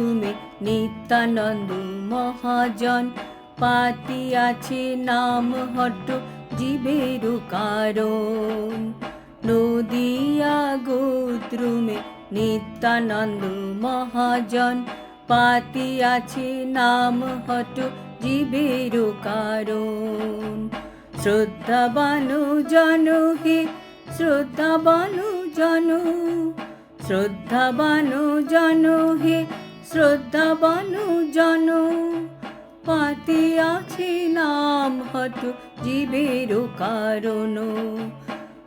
গুদ্রুমে নিত্যানন্দ মহাজন। পাতি আছে নাম হট্ট জীবের কারণ। নদিয়া গোদ্রুমে নিত্যানন্দ মহাজন। পাতি আছে নাম হট জীবের কারণ। শ্রদ্ধাবানু জন হে শ্রদ্ধাবানু জন শ্রদ্ধাবানু জন হে শ্রদ্ধাবানু জন নাম হট জীবের কারণ।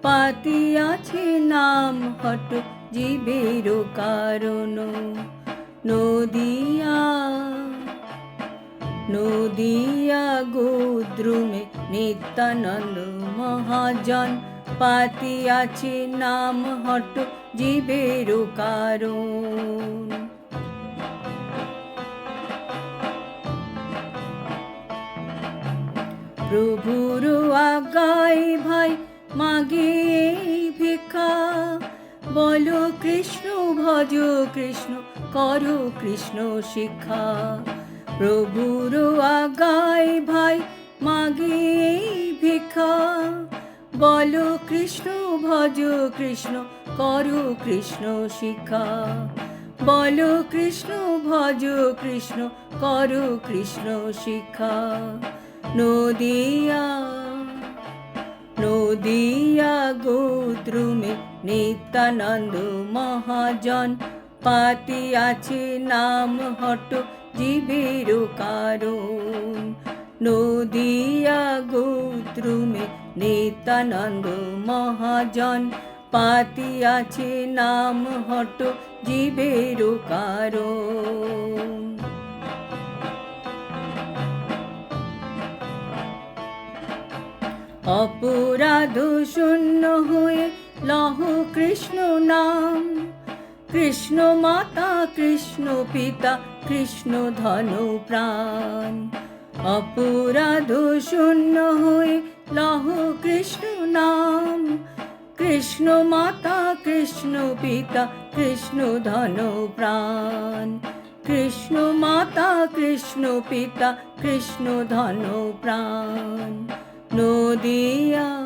পাতি আছে নাম হট জীবের কারণ। নদিয়া নদিয়া গোদ্রুমে নিত্যানন্দ মহাজন, পাতি আছে নাম হট জীবের কারণ। প্রভুর আগাই ভাই মাগে ভিক্ষা। বলো কৃষ্ণ, ভজ কৃষ্ণ, করো কৃষ্ণ শিক্ষা। প্রভুর আগাই ভাই মাগে ভিক্ষা। বলো কৃষ্ণ, ভজ কৃষ্ণ, করো কৃষ্ণ শিক্ষা। বলো কৃষ্ণ, ভজ কৃষ্ণ, করো কৃষ্ণ শিক্ষা। নদিয়া নদিয়া গোদ্রুমে নিত্যানন্দ মহাজন। পাতি আছে নাম হট জীবের কারণ। নদিয়া গোদ্রুমে নিত্যানন্দ মহাজন। পাতি আছে নাম হট জীবের কারণ। অপরাধ শূন্য হয়ে লহ কৃষ্ণ নাম। কৃষ্ণ মাতা, কৃষ্ণ পিতা, কৃষ্ণ ধন প্রাণ। অপরাধ শূন্য হয়ে লহ কৃষ্ণ নাম। কৃষ্ণ মাতা, কৃষ্ণ পিতা, কৃষ্ণ ধন প্রাণ। কৃষ্ণ মাতা, কৃষ্ণ পিতা, কৃষ্ণ ধন প্রাণ। নদিয়া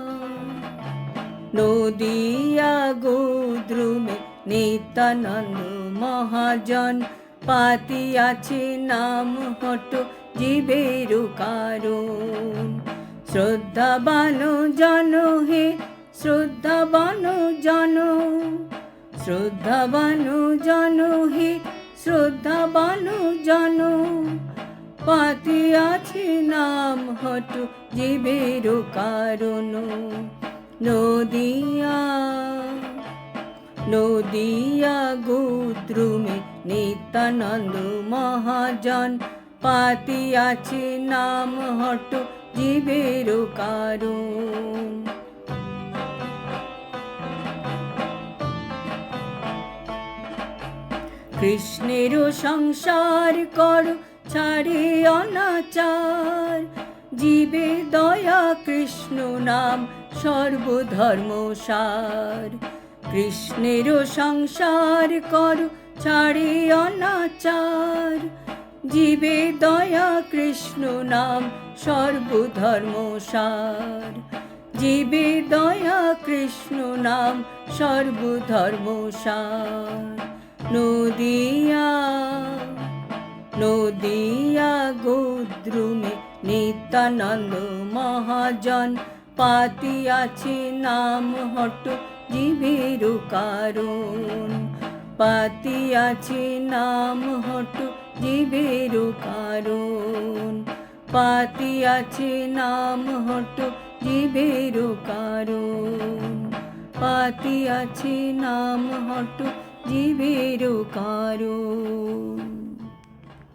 নদিয়া গোদ্রুমে নিত্যানন্দ মহাজন পাতি আছে নাম হট জীবের কারণ। শ্রদ্ধাবান জন হে শ্রদ্ধাবান জন। শ্রদ্ধাবান জন হে শ্রদ্ধাবান জন। পাতি আছে নাম হট জীবের কারণ। নদিয়া নদিয়া গোদ্রুমে নিত্যানন্দ মহাজন। পাতি আছে নাম হট জীবের কারণ কৃষ্ণের সংসার কর, ছাড়ে অনাচার। জীবে দয়া কৃষ্ণ নাম সর্বধর্ম সার কৃষ্ণের সংসার কর, ছাড়ে অনাচার। জীবে দয়া কৃষ্ণ নাম সর্বধর্ম সার জীবে দয়া কৃষ্ণ নাম সর্বধর্ম সার নদিয়া নদিয়া গোদ্রুমে নিত্যানন্দ মহাজন পাতি আছে নাম হট জীবের কারণ। পাতি আছে নাম হট জীবের কারণ। পাতি আছে নাম হট জীবের কারণ। পাতি আছে নাম হট জীবের কারণ।